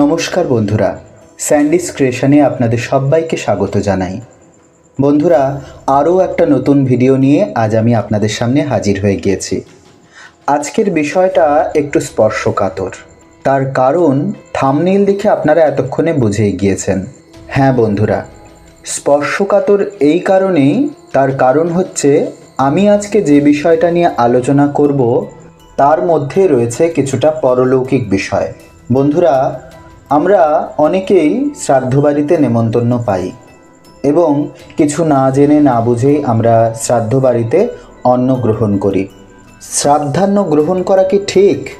নমস্কার বন্ধুরা, স্যান্ডিস ক্রিয়েশনে আপনাদের সবাইকে স্বাগত জানাই। বন্ধুরা, আরও একটা নতুন ভিডিও নিয়ে আজ আমি আপনাদের সামনে হাজির হয়ে গিয়েছি। আজকের বিষয়টা একটু স্পর্শকাতর। তার কারণ থামনেল দেখে আপনারা এতক্ষণে বুঝেই গিয়েছেন। হ্যাঁ বন্ধুরা, স্পর্শকাতর এই কারণেই তার কারণ হচ্ছে আমি আজকে যে বিষয়টা নিয়ে আলোচনা করব, তার মধ্যে রয়েছে কিছুটা পরলৌকিক বিষয়। বন্ধুরা আমরা অনেকেই শ্রাদ্ধ বাড়িতে নেমন্তন্ন পাই এবং কিছু না জেনে না বুঝেই আমরা শ্রাদ্ধ বাড়িতে অন্ন গ্রহণ করি। শ্রাদ্ধান্ন গ্রহণ করা কি ঠিক?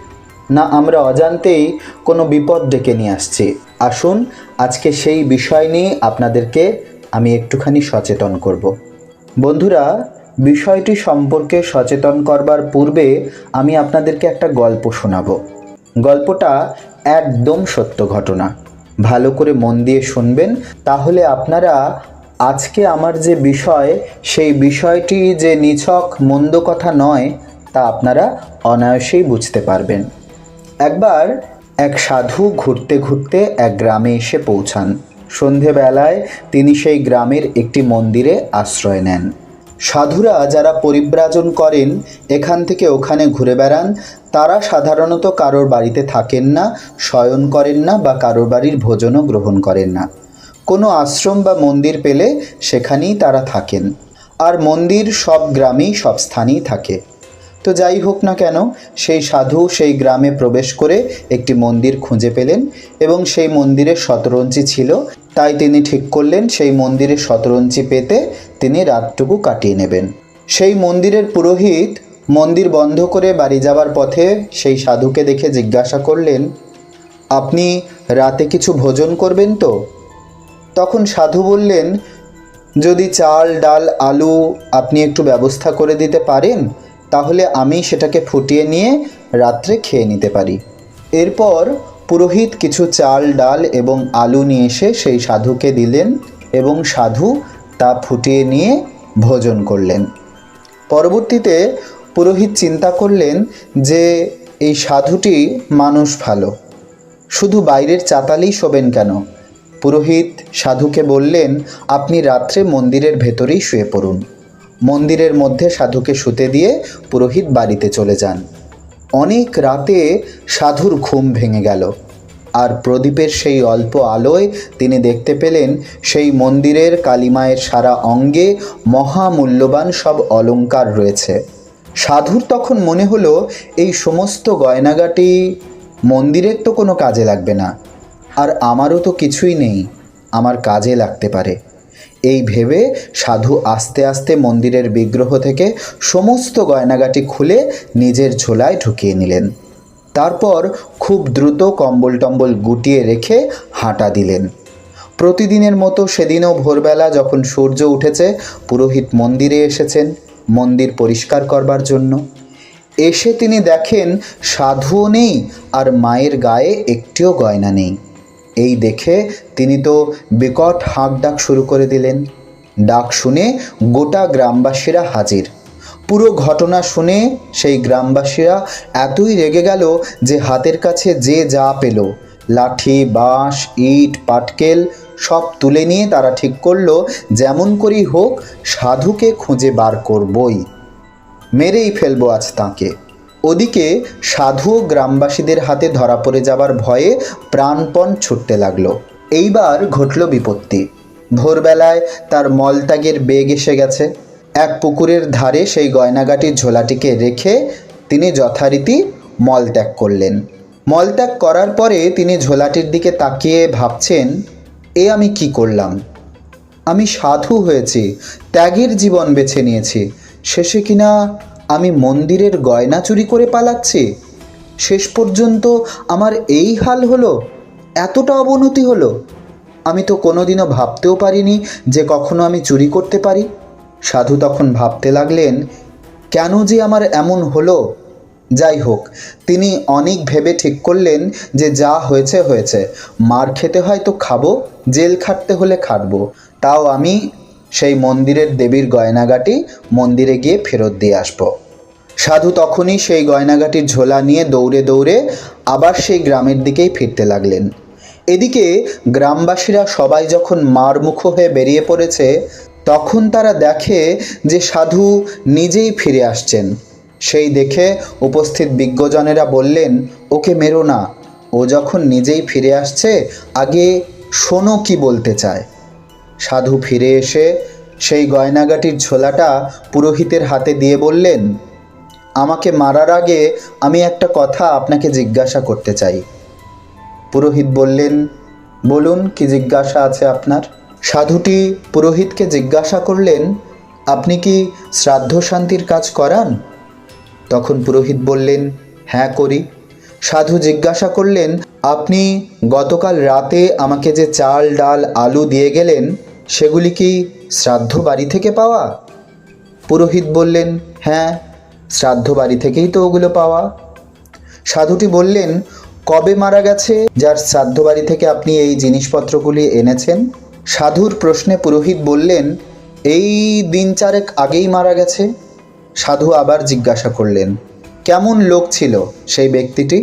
না আমরা অজান্তেই কোনো বিপদ ডেকে নিয়ে আসছি? আসুন, আজকে সেই বিষয় নিয়ে আপনাদেরকে আমি একটুখানি সচেতন করব। বন্ধুরা, বিষয়টি সম্পর্কে সচেতন করবার পূর্বে আমি আপনাদেরকে একটা গল্প শোনাবো। গল্পটা একদম সত্য ঘটনা। ভালো করে মন দিয়ে শুনবেন, তাহলে আপনারা আজকে আমার যে বিষয়, সেই বিষয়টি যে নিছক, মন্দ কথা নয়, তা আপনারা অনায়াসেই বুঝতে পারবেন। একবার এক সাধু ঘুরতে ঘুরতে এক গ্রামে এসে পৌঁছান। সন্ধেবেলায় তিনি সেই গ্রামের একটি মন্দিরে আশ্রয় নেন। সাধুরা যারা পরিব্রাজন করেন, এখান থেকে ওখানে ঘুরে বেড়ান, তারা সাধারণত কারোর বাড়িতে থাকেন না, শয়ন করেন না বা কারোর বাড়ির ভোজনও গ্রহণ করেন না। কোনো আশ্রম বা মন্দির পেলে সেখানেই তারা থাকেন। আর মন্দির সব গ্রামেই, সব স্থানেই থাকে। তো যাই হোক না কেন, সেই সাধু সেই গ্রামে প্রবেশ করে একটি মন্দির খুঁজে পেলেন এবং সেই মন্দিরে শতরঞ্চি ছিল। তাই তিনি ঠিক করলেন সেই মন্দিরে শতরঞ্চি পেতে তিনি রাতটুকু কাটিয়ে নেবেন। সেই মন্দিরের পুরোহিত মন্দির বন্ধ করে বাড়ি যাবার পথে সেই সাধুকে দেখে জিজ্ঞাসা করলেন, আপনি রাতে কিছু ভোজন করবেন তো? তখন সাধু বললেন, যদি চাল, ডাল, আলু আপনি একটু ব্যবস্থা করে দিতে পারেন তাহলে আমি সেটাকে ফুটিয়ে নিয়ে রাত্রে খেয়ে নিতে পারি। এরপর পুরোহিত কিছু চাল, ডাল এবং আলু নিয়ে এসে সেই সাধুকে দিলেন এবং সাধু তা ফুটিয়ে নিয়ে ভোজন করলেন। পরবর্তীতে পুরোহিত চিন্তা করলেন যে এই সাধুটি মানুষ ভালো, শুধু বাইরের চাতালেই শোবেন কেন? পুরোহিত সাধুকে বললেন, আপনি রাত্রে মন্দিরের ভেতরেই শুয়ে পড়ুন। মন্দিরের মধ্যে সাধুকে শুতে দিয়ে পুরোহিত বাড়িতে চলে যান। অনেক রাতে সাধুর ঘুম ভেঙে গেল। আর প্রদীপের সেই অল্প আলোয় তিনি দেখতে পেলেন সেই মন্দিরের কালিমায়ের সারা অঙ্গে মহামূল্যবান সব অলংকার রয়েছে। সাধুর তখন মনে হলো, এই সমস্ত গয়নাগাটি মন্দিরের তো কোনো কাজে লাগবে না। আর আমারও তো কিছুই নেই, আমার কাজে লাগতে পারে। এই ভেবে সাধু আস্তে আস্তে মন্দিরের বিগ্রহ থেকে সমস্ত গয়নাগাটি খুলে নিজের ঝোলায় ঢুকিয়ে নিলেন। তারপর খুব দ্রুত কম্বল টম্বল গুটিয়ে রেখে হাঁটা দিলেন। প্রতিদিনের মতো সেদিনও ভোরবেলা যখন সূর্য উঠেছে, পুরোহিত মন্দিরে এসেছেন, মন্দির পরিষ্কার করবার জন্য। এসে তিনি দেখেন সাধুও নেই আর মায়ের গায়ে একটিও গয়না নেই। এই দেখে তিনি তো বিকট হাঁক ডাক শুরু করে দিলেন। ডাক শুনে গোটা গ্রামবাসীরা হাজির। পুরো ঘটনা শুনে সেই গ্রামবাসীরা এতই রেগে গেল যে হাতের কাছে যে যা পেল, লাঠি, বাঁশ, ইট, পাটকেল, সব তুলে নিয়ে তারা ঠিক করল, যেমন করেই হোক, সাধুকে খুঁজে বার করবই। মেরেই ফেলব আজ তাকে। ওদিকে সাধু গ্রামবাসীদের হাতে ধরা পড়ে যাবার ভয়ে প্রাণপণ ছুটতে লাগল। এইবার ঘটল বিপত্তি। ভোরবেলায় তার মলত্যাগের বেগ এসে গেছে। এক পুকুরের ধারে সেই গয়নাগাটির ঝোলাটিকে রেখে তিনি যথারীতি মলত্যাগ করলেন। মলত্যাগ করার পরে তিনি ঝোলাটির দিকে তাকিয়ে ভাবছেন, এ আমি কি করলাম? আমি সাধু হয়েছি, ত্যাগের জীবন বেছে নিয়েছি, শেষে কিনা আমি মন্দিরের গয়না চুরি করে পালাচ্ছি। শেষ পর্যন্ত আমার এই হাল হলো, এতটা অবনতি হলো। আমি তো কোনোদিনও ভাবতেও পারিনি যে কখনো আমি চুরি করতে পারি। সাধু তখন ভাবতে লাগলেন, কেন যে আমার এমন হলো? যাই হোক, তিনি অনেক ভেবে ঠিক করলেন যে যা হয়েছে হয়েছে। মার খেতে হয় তো খাব, জেল খাটতে হলে খাটবো। তাও আমি সেই মন্দিরের দেবীর গয়নাগাটি মন্দিরে গিয়ে ফেরত দিয়ে আসব। সাধু তখনই সেই গয়নাগাটির ঝোলা নিয়ে দৌড়ে দৌড়ে আবার সেই গ্রামের দিকেই ফিরতে লাগলেন। এদিকে গ্রামবাসীরা সবাই যখন মারমুখ হয়ে বেরিয়ে পড়েছে, তখন তারা দেখে যে সাধু নিজেই ফিরে আসছেন। সেই দেখে উপস্থিত বিজ্ঞজনেরা বললেন, ওকে মেরো না। ও যখন নিজেই ফিরে আসছে, আগে শোনো কি বলতে চায়। সাধু ফিরে এসে সেই গয়নাগাটির ঝোলাটা পুরোহিতের হাতে দিয়ে বললেন, আমাকে মারার আগে আমি একটা কথা আপনাকে জিজ্ঞাসা করতে চাই। পুরোহিত বললেন, বলুন, কি জিজ্ঞাসা আছে আপনার? সাধুটি পুরোহিতকে জিজ্ঞাসা করলেন, আপনি কি শ্রাদ্ধ শান্তির কাজ করান? তখন পুরোহিত বললেন হ্যাঁ করি। সাধু জিজ্ঞাসা করলেন আপনি গতকাল রাতে আমাকে যে চাল, ডাল, আলু দিয়ে গেলেন, সেগুলি কি শ্রাদ্ধ বাড়ি থেকে পাওয়া? পুরোহিত বললেন হ্যাঁ শ্রাদ্ধ বাড়ি থেকেই তো ওগুলো পাওয়া। সাধুটি বললেন, কবে মারা গেছে যার শ্রাদ্ধ বাড়ি থেকে আপনি এই জিনিসপত্রগুলি এনেছেন? সাধুর প্রশ্নে পুরোহিত বললেন, এই দিন চারেক আগেই মারা গেছে। সাধু আবার জিজ্ঞাসা করলেন, কেমন লোক ছিল সেই ব্যক্তিটি?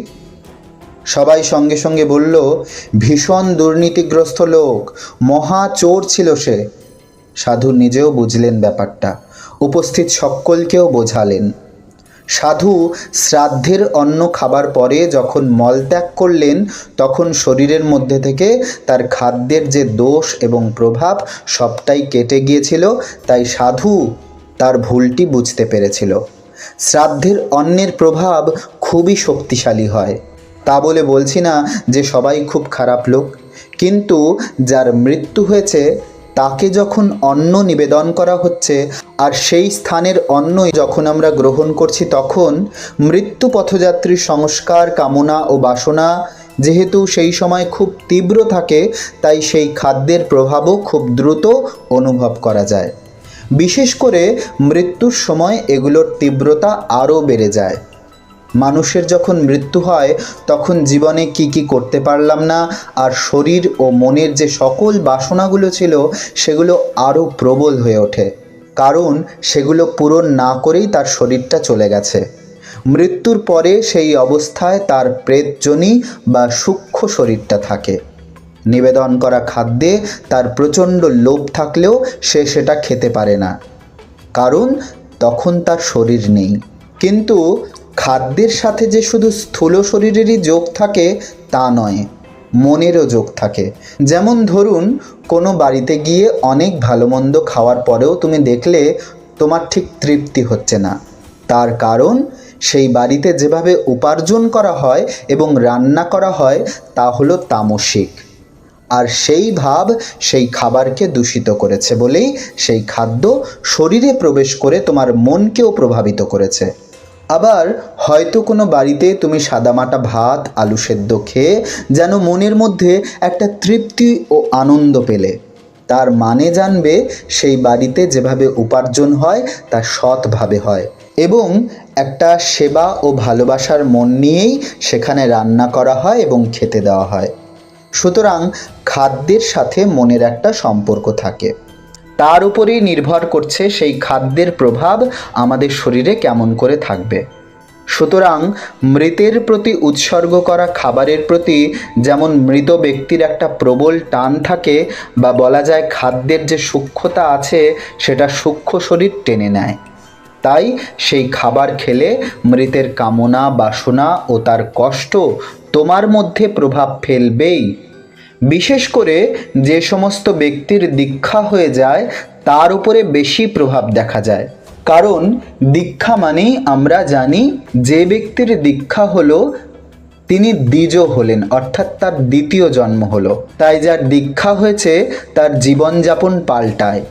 সবাই সঙ্গে সঙ্গে বলল, ভীষণ দুর্নীতিগ্রস্ত লোক, মহা চোর ছিল সে। সাধু নিজেও বুঝলেন ব্যাপারটা, উপস্থিত সকলকেও বোঝালেন। সাধু শ্রাদ্ধের অন্ন খাবার পরে যখন মলত্যাগ করলেন, তখন শরীরের মধ্যে থেকে তার খাদ্যের যে দোষ এবং প্রভাব সবটাই কেটে গিয়েছিল, তাই সাধু তার ভুলটি বুঝতে পেরেছিল। শ্রাদ্ধের অন্নের প্রভাব খুবই শক্তিশালী হয়। তা বলে বলছি না যে সবাই খুব খারাপ লোক। কিন্তু যার মৃত্যু হয়েছে, তাকে যখন অন্ন নিবেদন করা হচ্ছে, আর সেই স্থানের অন্নই যখন আমরা গ্রহণ করছি, তখন মৃত্যু পথযাত্রীর সংস্কার, কামনা ও বাসনা যেহেতু সেই সময় খুব তীব্র থাকে, তাই সেই খাদ্যের প্রভাবও খুব দ্রুত অনুভব করা যায়। বিশেষ করে মৃত্যুর সময় এগুলোর তীব্রতা আরও বেড়ে যায়। মানুষের যখন মৃত্যু হয়, তখন জীবনে কি কি করতে পারলাম না? আর শরীর ও মনের যে সকল বাসনাগুলো ছিল, সেগুলো আরও প্রবল হয়ে ওঠে। কারণ সেগুলো পূরণ না করেই তার শরীরটা চলে গেছে। মৃত্যুর পরে সেই অবস্থায় তার প্রেতজনী বা সূক্ষ্ম শরীরটা থাকে। নিবেদন করা খাদ্যে তার প্রচণ্ড লোভ থাকলেও সে সেটা খেতে পারে না। কারণ তখন তার শরীর নেই। কিন্তু খাদ্যের সাথে যে শুধু স্থূল শরীরেরই যোগ থাকে, তা নয়, মনেরও যোগ থাকে। যেমন ধরুন, কোনো বাড়িতে গিয়ে অনেক ভালো মন্দ খাওয়ার পরেও তুমি দেখলে তোমার ঠিক তৃপ্তি হচ্ছে না। তার কারণ, সেই বাড়িতে যেভাবে উপার্জন করা হয় এবং রান্না করা হয়, তা হলো তামসিক। আর সেই ভাব সেই খাবারকে দূষিত করেছে বলেই সেই খাদ্য শরীরে প্রবেশ করে তোমার মনকেও প্রভাবিত করেছে। আবার হয়তো কোনো বাড়িতে তুমি সাদামাটা ভাত, আলু সেদ্ধ খেয়ে যেন মনের মধ্যে একটা তৃপ্তি ও আনন্দ পেলে। তার মানে জানবে সেই বাড়িতে যেভাবে উপার্জন হয়, তা সৎভাবে হয়। এবং একটা সেবা ও ভালোবাসার মন নিয়েই সেখানে রান্না করা হয় এবং খেতে দেওয়া হয়। সুতরাং খাদ্যের সাথে মনের একটা সম্পর্ক থাকে। তার উপরেই নির্ভর করছে সেই খাদ্যের প্রভাব আমাদের শরীরে কেমন করে থাকবে। সুতরাং মৃতের প্রতি উৎসর্গ করা খাবারের প্রতি যেমন মৃত ব্যক্তির একটা প্রবল টান থাকে বা বলা যায় খাদ্যের যে সূক্ষ্মতা আছে সেটা সূক্ষ্ম শরীর টেনে নেয়। তাই সেই খাবার খেলে মৃতের কামনা, বাসনা ও তার কষ্ট তোমার মধ্যে প্রভাব ফেলবেই। বিশেষ করে যে সমস্ত ব্যক্তির দীক্ষা হয়ে যায়, তার উপরে বেশি প্রভাব দেখা যায়। কারণ দীক্ষা মানেই আমরা জানি, যে ব্যক্তির দীক্ষা হলো, তিনি দ্বিজ হলেন, অর্থাৎ তার দ্বিতীয় জন্ম হলো। তাই যার দীক্ষা হয়েছে, তার জীবনযাপন পাল্টায়।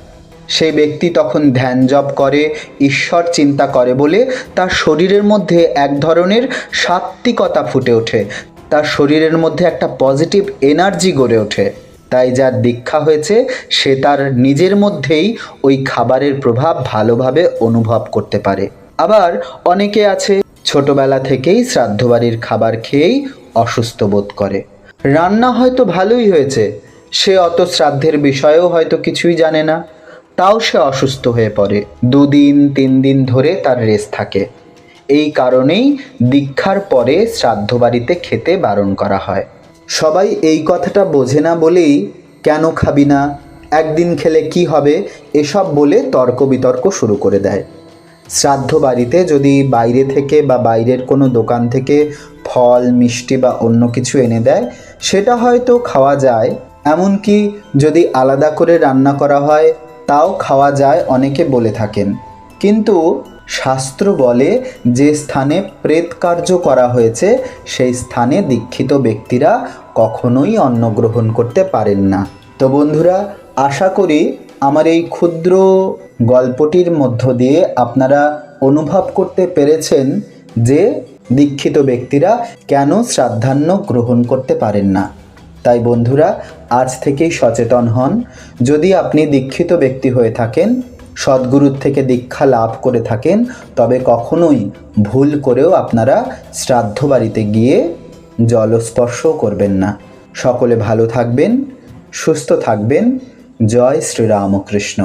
সেই ব্যক্তি তখন ধ্যান জপ করে, ঈশ্বর চিন্তা করে বলে, তার শরীরের মধ্যে এক ধরনের সাত্ত্বিকতা ফুটে ওঠে। তার শরীরের মধ্যে একটা পজিটিভ এনার্জি গড়ে ওঠে। তাই যার দীক্ষা হয়েছে, সে তার নিজের মধ্যেই ওই খাবারের প্রভাব ভালোভাবে অনুভব করতে পারে। আবার অনেকে আছে, ছোটবেলা থেকেই শ্রাদ্ধ বাড়ির খাবার খেয়েই অসুস্থ বোধ করে। রান্না হয়তো ভালোই হয়েছে, সে অত শ্রাদ্ধের বিষয়েও হয়তো কিছুই জানে না, তাও সে অসুস্থ হয়ে পড়ে। দুদিন তিন দিন ধরে তার রেস থাকে। এই কারণেই দীক্ষার পরে শ্রাদ্ধ বাড়িতে খেতে বারণ করা হয়। সবাই এই কথাটা বোঝে না বলেই, কেন খাবি না? একদিন খেলে কি হবে? এসব বলে তর্ক বিতর্ক শুরু করে দেয়। শ্রাদ্ধ বাড়িতে যদি বাইরে থেকে বা বাইরের কোনো দোকান থেকে ফল, মিষ্টি বা অন্য কিছু এনে দেয়, সেটা হয়তো খাওয়া যায়। এমনকি যদি আলাদা করে রান্না করা হয়, তাও খাওয়া যায়, অনেকে বলে থাকেন। কিন্তু শাস্ত্র বলে যে স্থানে প্রেত কার্য করা হয়েছে, সেই স্থানে দীক্ষিত ব্যক্তিরা কখনোই অন্ন গ্রহণ করতে পারেন না। তো বন্ধুরা, আশা করি আমার এই ক্ষুদ্র গল্পটির মধ্য দিয়ে আপনারা অনুভব করতে পেরেছেন যে দীক্ষিত ব্যক্তিরা কেন শ্রাদ্ধান্ন গ্রহণ করতে পারেন না। তাই বন্ধুরা, আজ থেকেই সচেতন হন। যদি আপনি দীক্ষিত ব্যক্তি হয়ে থাকেন সদ্গুরুর থেকে দীক্ষা লাভ করে থাকেন, তবে কখনোই ভুল করেও আপনারা শ্রাদ্ধ বাড়িতে গিয়ে জলস্পর্শ করবেন না। সকলে ভালো থাকবেন, সুস্থ থাকবেন। জয় শ্রীরামকৃষ্ণ।